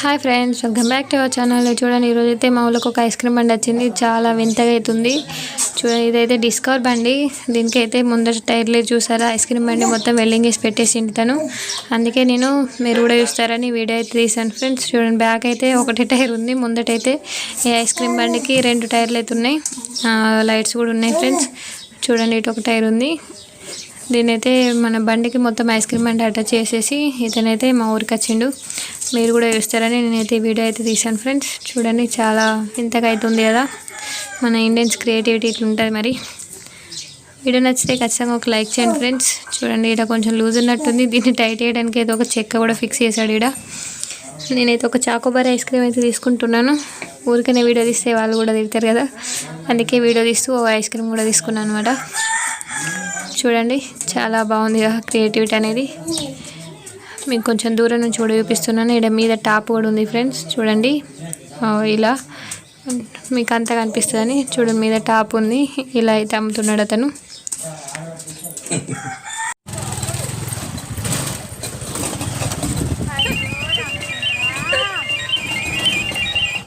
Hi friends welcome back to our channel చూడండి ఈరోజు అయితే మా ఊళ్ళకి ఒక ఐస్ క్రీమ్ బండి వచ్చింది. చాలా వింతగా అవుతుంది. చూడండి ఇదైతే డిస్కవర్ బండి. దీనికైతే ముందర టైర్లే చూసారా? ఐస్ క్రీమ్ బండి మొత్తం వెల్డింగ్ వేసి పెట్టేసింది తను. అందుకే నేను మీరు కూడా చూస్తారని వీడియో అయితే తీసాను ఫ్రెండ్స్ చూడండి బ్యాక్ అయితే ఒకటి టైర్ ఉంది. ముందటైతే ఈ ఐస్ క్రీమ్ బండికి రెండు టైర్లు అయితే ఉన్నాయి. లైట్స్ కూడా ఉన్నాయి ఫ్రెండ్స్ చూడండి ఇటు ఒక టైర్ ఉంది. దీనైతే మన బండికి మొత్తం ఐస్ క్రీమ్ బండి అటాచ్ చేసేసి ఇతనైతే మా ఊరికి వచ్చిండు. మీరు కూడా చూస్తారని నేనైతే వీడియో అయితే తీసాను ఫ్రెండ్స్. చూడండి చాలా ఇంతగా అవుతుంది కదా. మన ఇండియన్స్ క్రియేటివిటీ ఇట్లా ఉంటుంది మరి. వీడియో నచ్చితే ఖచ్చితంగా ఒక లైక్ చేయండి ఫ్రెండ్స్. చూడండి ఇక్కడ కొంచెం లూజ్ ఉన్నట్టుంది. దీన్ని టైట్ చేయడానికి అయితే ఒక చెక్క కూడా ఫిక్స్ చేశాడు ఇక్కడ నేనైతే ఒక చాకోబార్ ఐస్ క్రీమ్ అయితే తీసుకుంటున్నాను. ఊరికనే వీడియో తీస్తే వాళ్ళు కూడా తిడతారు కదా. అందుకే వీడియో తీస్తూ ఓ ఐస్ క్రీమ్ కూడా తీసుకున్నాను అనమాట చూడండి చాలా బాగుంది కదా క్రియేటివిటీ అనేది. మీకు కొంచెం దూరం నుంచి కూడా చూపిస్తున్నాను. ఇక్కడ మీద టాప్ కూడా ఉంది ఫ్రెండ్స్. చూడండి. ఇలా. మీకు అంతా కనిపిస్తుందని చూడండి. మీద టాప్ ఉంది. ఇలా అయితే అమ్ముతున్నాడు అతను.